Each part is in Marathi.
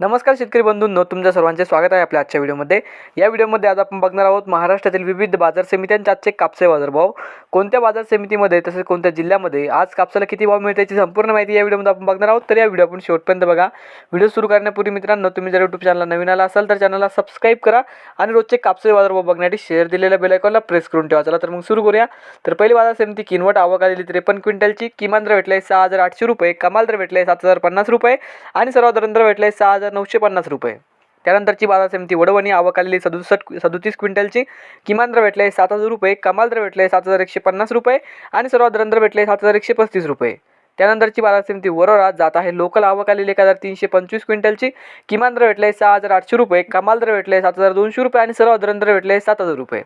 नमस्कार शेतकरी बंधूंनो तुमच्या सर्वांचे स्वागत आहे आपल्या आजच्या व्हिडिओमध्ये. या व्हिडिओमध्ये आज आपण बघणार आहोत महाराष्ट्रातील विविध बाजार समित्यांचे आजचे कापसे बाजारभाव. कोणत्या बाजार समितीमध्ये तसेच कोणत्या जिल्ह्यामध्ये आज कापसाला किती भाव मिळते याची संपूर्ण माहिती या व्हिडिओमध्ये आपण बघणार आहोत. तर या व्हिडिओ आपण शेवटपर्यंत बघा. व्हिडिओ सुरू करण्यापूर्वी मित्रांनो तुम्ही जर यूट्यूब चॅनलला नवीन आला असाल तर चॅनलला सबस्क्राईब करा आणि रोजचे कापसे बाजारभाव बघण्यासाठी शेअर दिलेल्या बेलायकॉनला प्रेस करून ठेवा. चला तर मग सुरू करूया. तर पहिली बाजार समिती किनवट आवक आलेली त्रेपन्न क्विंटलची किमान दर भेटले सहा हजार आठशे रुपये कमाल दर भेटले सात हजार पन्नास रुपये आणि सर्वात दर आहे सहा हजार नऊशे पन्नास रुपये. त्यानंतरची बाजार समिती वडवणी आवक आलेली सदुसष्ट सदोतीस क्विंटलची. किमान दर भेटले सात हजार रुपये कमाल दर भेटले सात हजार एकशे पन्नास रुपये आणि सर्वात दर भेटले सात हजार एकशे पस्तीस रुपये. त्यानंतरची बाजार समिती वरोरा जात आहे. लोकल आवक आलेली एक हजार तीनशे पंचवीस क्विंटलची. किमान दर भेटले सहा हजार आठशे रुपये कमाल दर भेटले सात हजार दोनशे रुपये आणि सर्वात दर भेटले सात हजार रुपये.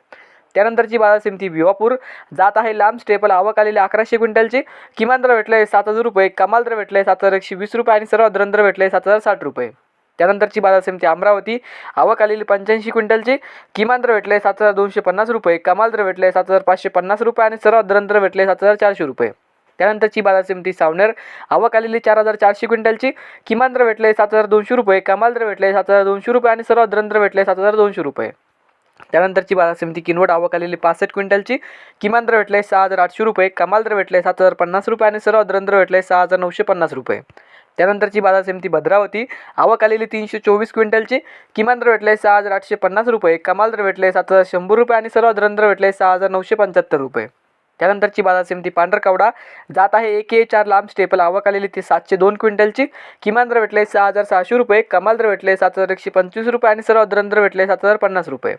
त्यानंतरची बाजार समिती भिवापूर जात आहे. लांब स्टेपल आवक आलेली अकराशे क्विंटलची. किमान दर भेटले सात हजार रुपये कमाल दर भेटले सात हजार एकशे वीस रुपये आणि सर्वात दर भेटले सात हजार साठ रुपये. त्यानंतरची बाजार समिती अमरावती. आवक आलेली पंच्याऐंशी क्विंटलची. किमान दर भेटले सात हजार दोनशे पन्नास रुपये. कमाल दर भेटले सात हजार पाचशे पन्नास रुपये आणि सर्वात दर भेटले सात हजार चारशे रुपये. त्यानंतरची बाजार समिती सावनेर. आवक आलेली चार हजार चारशे क्विंटलची. किमान दर भेटले सात हजार दोनशे रुपये. कमाल दर भेटले सात हजार दोनशे रुपये आणि सर्वात दर भेटले सात हजार दोनशे रुपये. त्यानंतरची बाजार समिती किनवट आवक आलेली पासष्ट क्विंटलची. किमान दर भेटले सहा हजार आठशे रुपये. कमाल दर भेटले सात हजार पन्नास रुपये आणि सर्वात दर भेटले सहा हजार नऊशे पन्नास रुपये. त्यानंतरची बाजार समिती भद्रावती आवक आलेली तीनशे चोवीस क्विंटलची. किमान दर भेटले सहा हजार आठशे पन्नास रुपये. कमाल दर भेटले सात हजार शंभर रुपये आणि सर्व दर भेटले सहा हजार नऊशे पंच्याहत्तर रुपये. त्यानंतरची बाजार समिती पांढरकवडा जात आहे एक ए चार लांब स्टेपल. आवक आलेली ती सातशे दोन क्विंटलची. किमान दर भेटले सहा हजार सहाशे रुपये. कमाल दर भेटले सात हजार एकशे पंचवीस रुपये आणि सर्व दर भेटले सात हजार पन्नास रुपये.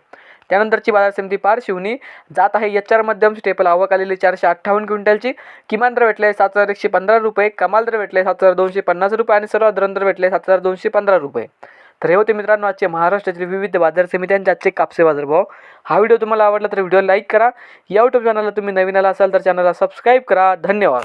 त्यानंतरची बाजार समिती पार शिवनी जात आहे एच आर मध्यम स्टेपल. आवक आलेली चारशे अठ्ठावन्न क्विंटलची. किमान दर भेटले सात हजार एकशे पंधरा रुपये. कमाल दर भेटले सात हजार दोनशे पन्नास रुपये आणि सर्व दर भेटले सात हजार दोनशे पंधरा रुपये. तर हे होते मित्रांनो आजचे महाराष्ट्रातील विविध बाजार समित्यांचे आजचे कापसे बाजारभाव. हा व्हिडिओ तुम्हाला आवडला तर व्हिडिओ लाईक करा. या यूट्यूब चॅनलला तुम्ही नवीन आला असाल तर चॅनलला सबस्क्राईब करा. धन्यवाद.